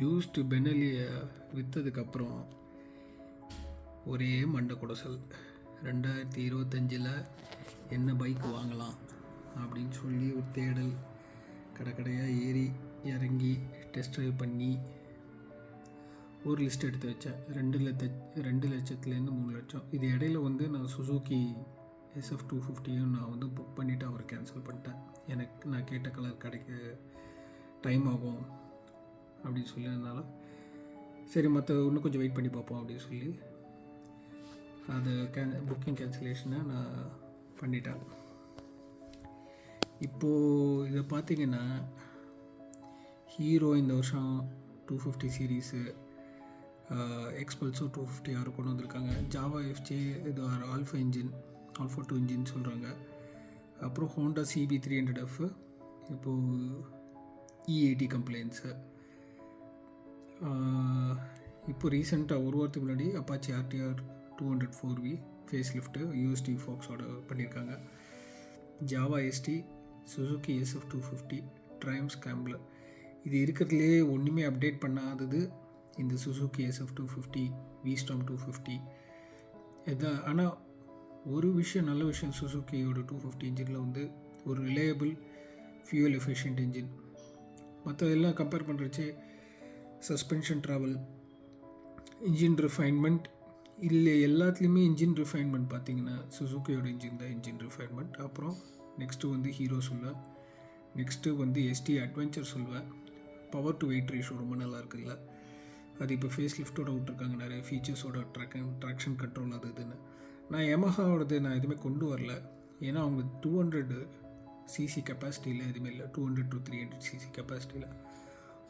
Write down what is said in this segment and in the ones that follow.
Used பெனலியை விற்றதுக்கப்புறம் ஒரே மண்டை குடசல் ரெண்டாயிரத்தி இருபத்தஞ்சில் என்ன பைக் வாங்கலாம் அப்படின்னு சொல்லி ஒரு தேடல். கடை கடையாக ஏறி இறங்கி டெஸ்ட் ட்ரைவ் பண்ணி ஒரு லிஸ்ட் எடுத்து வச்சேன். ரெண்டு லட்ச ரெண்டு லட்சத்துலேருந்து மூணு லட்சம். இது இடையில வந்து நான் சுசுக்கி எஸ்எஃப் டூ ஃபிஃப்டியும் நான் வந்து புக் பண்ணிவிட்டு அவரை கேன்சல் பண்ணிட்டேன். எனக்கு நான் கேட்ட கலர் கிடைக்க டைம் ஆகும். அப்படின்னு சொல்லியிருந்தால. சரி மற்ற இன்னும் கொஞ்சம் வெயிட் பண்ணி பார்ப்போம் அப்படின்னு சொல்லி. அது கே புக்கிங் கேன்சலேஷனை நான் பண்ணிட்டேன். இப்போது இதை பார்த்தீங்கன்னா ஹீரோ இந்த வருஷம் two fifty series Xpulse two fifty ஆறு கொண்டு வந்திருக்காங்க. ஜாவா எஃப்ஜே இது R alpha engine alpha two engine சொல்கிறாங்க அப்புறம் Honda CB three hundred F இப்போது E கம்ப்ளைண்ட்ஸு இப்போ ரீசெண்டாக ஒரு வாரத்துக்கு முன்னாடி Apache RTR two hundred four V face lift USD ஃபோக்ஸோட பண்ணியிருக்காங்க. Jawa Yezdi Suzuki SF two fifty trims கேம்பில் இது இருக்கிறதுலே ஒன்றுமே அப்டேட் பண்ணாதது இந்த Suzuki SF two fifty V Strom two fifty இதுதான். ஆனால் ஒரு விஷயம் நல்ல விஷயம் சுசுக்கியோட டூ ஃபிஃப்டி இன்ஜினில் வந்து ஒரு ரிலையபிள் ஃபியூல் எஃபிஷியன்ட் இன்ஜின் மற்ற எல்லாம் கம்பேர் பண்ணுறச்சு சஸ்பென்ஷன் ட்ராவல் இன்ஜின் ரிஃபைன்மெண்ட் இல்லை எல்லாத்துலேயுமே இன்ஜின் ரிஃபைன்மெண்ட் பார்த்தீங்கன்னா சுசுக்கியோட இன்ஜின் தான் இன்ஜின் ரிஃபைன்மெண்ட் அப்புறம் நெக்ஸ்ட்டு வந்து ஹீரோ சொல்லுவேன் நெக்ஸ்ட்டு வந்து எஸ்டி அட்வென்ச்சர் சொல்லுவேன் பவர் டு வெயிட் ரேஷோ ரொம்ப நல்லா இருக்குல்ல. அது இப்போ ஃபேஸ் லிஃப்ட்டோட விட்ருக்காங்க நிறைய ஃபீச்சர்ஸோட ட்ராக்கன் ட்ராக்ஷன் கண்ட்ரோல் அது இதுன்னு. நான் எமஹாவோடது நான் எதுவுமே கொண்டு வரல. ஏன்னா அவங்க டூ ஹண்ட்ரட் சிசி கெப்பாசிட்டியில் எதுவுமே இல்லை. Two hundred to three hundred CC கெப்பாசிட்டியில்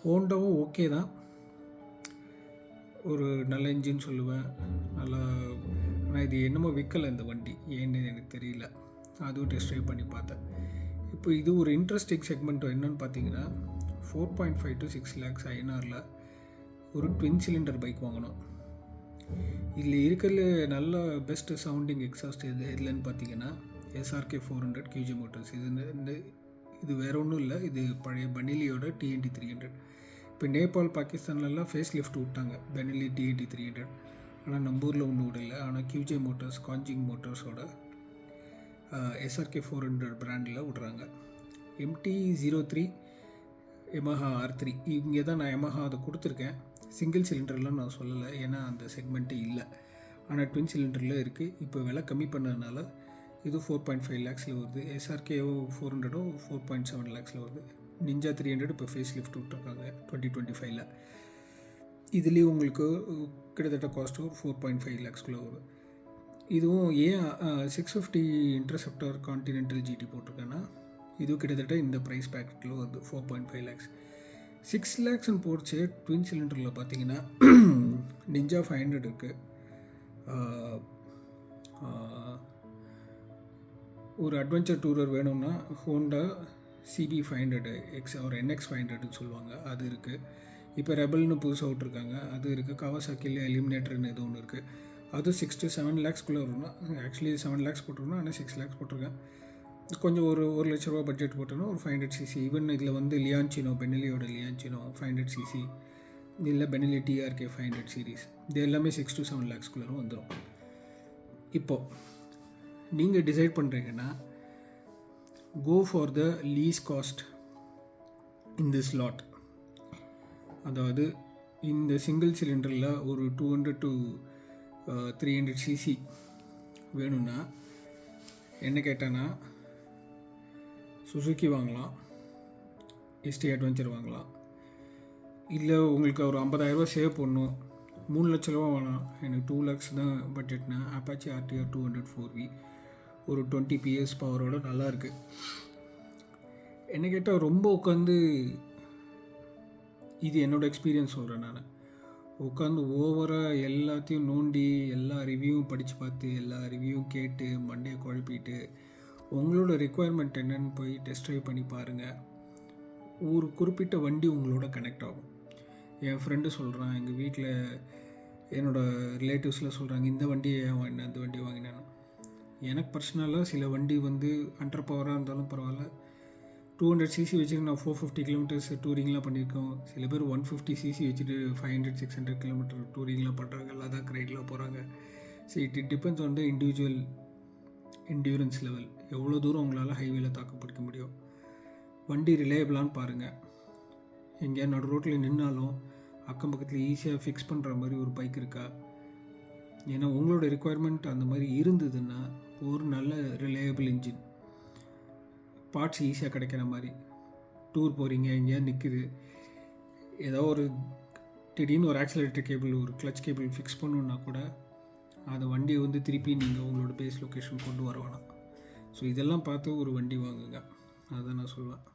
ஹோண்டாவும் ஓகே தான். ஒரு நல்ல இன்ஜின் சொல்லுவேன். நல்லா ஆனால் இது என்னமோ விற்கலை இந்த வண்டி. ஏன்னு எனக்கு தெரியல. அதுவும் டெஸ்ட் ட்ரைவ் பண்ணி பார்த்தேன். இப்போ இது ஒரு இன்ட்ரெஸ்டிங் செக்மெண்ட் என்னன்னு பார்த்தீங்கன்னா four point five to six lakhs ஐநாரில் ஒரு ட்வின் சிலிண்டர் பைக் வாங்கணும். இதில் இருக்கிறதுல நல்ல பெஸ்ட்டு சவுண்டிங் எக்ஸாஸ்ட் எது எதுலன்னு பார்த்தீங்கன்னா SRK four hundred QJ motors இது இந்த இது வேற ஒன்றும் இல்லை. இது பழைய பனிலியோட டிஎன்டி த்ரீ ஹண்ட்ரட் இப்போ நேபாள் பாகிஸ்தான்லலாம் ஃபேஸ் லிஃப்ட் விட்டாங்க. பெனிலி டிஎன்டி த்ரீ ஹண்ட்ரட் ஆனால் நம்ம ஊரில் ஒன்றும் விடல. ஆனால் கியூஜே மோட்டார்ஸ் காஞ்சிங் மோட்டார்ஸோட எஸ்ஆர்கே ஃபோர் ஹண்ட்ரட் பிராண்டில் விட்றாங்க. MT zero three Yamaha R three இங்கே தான் நான் எமஹா அதை கொடுத்துருக்கேன். சிங்கிள் சிலிண்டர்லாம் நான் சொல்லலை. ஏன்னா அந்த செக்மெண்ட்டு இல்லை. ஆனால் ட்வின் சிலிண்டரில் இருக்குது இப்போ விலை கம்மி பண்ணதுனால இது ஃபோர் பாயிண்ட் ஃபைவ் லேக்ஸில் வருது. எஸ்ஆர்கேஓ ஃபோர் ஹண்ட்ரடோ ஃபோர் பாயிண்ட் செவன் லேக்ஸில் வருது. நிஞ்சா த்ரீ ஹண்ட்ரட் இப்போ ஃபேஸ் லிஃப்ட் விட்ருக்காங்க டுவெண்ட்டி டுவெண்ட்டி ஃபைவ்ல இதுலேயும் உங்களுக்கு கிட்டத்தட்ட காஸ்ட் ஒரு ஃபோர் பாயிண்ட் ஃபைவ் லேக்ஸ்குள்ளே வரும். இதுவும் ஏன் six fifty interceptor continental GT போட்டிருக்கேன்னா இதுவும் கிட்டத்தட்ட இந்த ப்ரைஸ் பேக்கெட்டில் வருது four point five lakhs six லேக்ஸ்னு போடுச்சு ட்வின் சிலிண்டரில் பார்த்தீங்கன்னா நிஞ்சா ஃபைவ் ஹண்ட்ரட் இருக்குது ஒரு அட்வென்ச்சர் டூரர் வேணும்னா Honda CB five hundred X ஒரு என்எக்ஸ் ஃபைவ் ஹண்ட்ரட்னு சொல்லுவாங்க. அது இருக்குது இப்போ ரெபல்னு புதுசாக விட்ருக்காங்க அது இருக்குது கவாசாக்கியில் எலிமினேட்டர்னு எது ஒன்று இருக்குது அது சிக்ஸ் டு செவன் லேக்ஸ்க்குள்ளே வரும்னா ஆக்சுவலி செவன் லேக்ஸ் போட்டிருக்கணும். ஆனால் சிக்ஸ் லேக்ஸ் போட்டிருக்கேன். கொஞ்சம் ஒரு ஒரு லட்ச ரூபா பட்ஜெட் போட்டோன்னா ஒரு ஃபைவ் ஹண்ட்ரட் சிசி ஈவன் இதில் வந்து லியான்சினோ பெனிலியோட லியான்சினோ ஃபைவ் ஹண்ட்ரட் சிசி இல்லை Benelli TRK five hundred series இது எல்லாமே சிக்ஸ் டு செவன் லேக்ஸ்குள்ளே வந்துடும் இப்போது நீங்கள் டிசைட் பண்ணுறீங்கன்னா go for the least cost in this lot அதாவது இந்த சிங்கிள் சிலிண்டரில் ஒரு two hundred to three hundred CC வேணும்னா என்ன கேட்டானா சுசுக்கி வாங்கலாம் எஸ்டி அட்வென்ச்சர் வாங்கலாம். இல்லை உங்களுக்கு ஒரு ஐம்பதாயிரரூபா சேவ் பண்ணும் மூணு லட்ச ரூபா வேணாம். எனக்கு டூ லேக்ஸ் தான் பட்ஜெட்னா Apache RTR two hundred four V ஒரு டுவெண்ட்டி பிஎஸ் பவரோட நல்லாயிருக்கு என்ன கேட்டால் ரொம்ப உட்காந்து இது என்னோட எக்ஸ்பீரியன்ஸ் சொல்கிறேன் நான். உட்காந்து ஓவராக எல்லாத்தையும் நோண்டி எல்லா ரிவ்யூவும் படித்து பார்த்து எல்லா ரிவ்யூவும் கேட்டு மண்டையை குழப்பிட்டு உங்களோட ரெக்குவயர்மெண்ட் என்னன்னு போய் டெஸ்ட் ட்ரைவ் பண்ணி பாருங்கள் ஒரு குறிப்பிட்ட வண்டி உங்களோட கனெக்ட் ஆகும். என் ஃப்ரெண்டு சொல்கிறான் எங்கள் வீட்டில் என்னோடய ரிலேட்டிவ்ஸில் சொல்கிறாங்க இந்த வண்டியை ஏன் வாங்கினேன் அந்த வண்டியை வாங்கினேன்னு. எனக்கு பர்சனலாக சில வண்டி வந்து அண்டர் பவராக இருந்தாலும் பரவாயில்ல. டூ ஹண்ட்ரட் சிசி வச்சுட்டு நான் ஃபோர் ஃபிஃப்டி கிலோமீட்டர்ஸ் டூரிங்லாம் பண்ணியிருக்கோம் சில பேர் ஒன் ஃபிஃப்டி சிசி வச்சுட்டு five hundred six hundred kilometre டூரிங்லாம் பண்ணுறாங்க லதாக் ரைட்லாம் போகிறாங்க so it it depends on the individual endurance level எவ்வளோ தூரம் உங்களால் ஹைவேல தாக்கு முடியும். வண்டி ரிலேயபிளான்னு பாருங்கள் எங்கேயா நடு ரோட்டில் நின்னாலும் அக்கம் பக்கத்தில் ஈஸியாக ஃபிக்ஸ் பண்ணுற மாதிரி ஒரு பைக் இருக்கா? ஏன்னா உங்களோட ரெக்குவயர்மெண்ட் அந்த மாதிரி இருந்ததுன்னா ஒரு நல்ல ரிலேயபிள் இன்ஜின் பார்ட்ஸ் ஈஸியாக கிடைக்கிற மாதிரி. டூர் போகிறீங்க எங்கேயா நிற்குது ஏதோ ஒரு திடீர்னு ஒரு ஆக்சிலேட்டர் கேபிள் ஒரு கிளச் கேபிள் ஃபிக்ஸ் பண்ணணுன்னா கூட அந்த வண்டியை வந்து திருப்பி நீங்கள் உங்களோட பேஸ் லொக்கேஷன் கொண்டு வர ஸோ இதெல்லாம் பார்த்து ஒரு வண்டி வாங்குங்க. அதுதான் நான் சொல்லுவேன்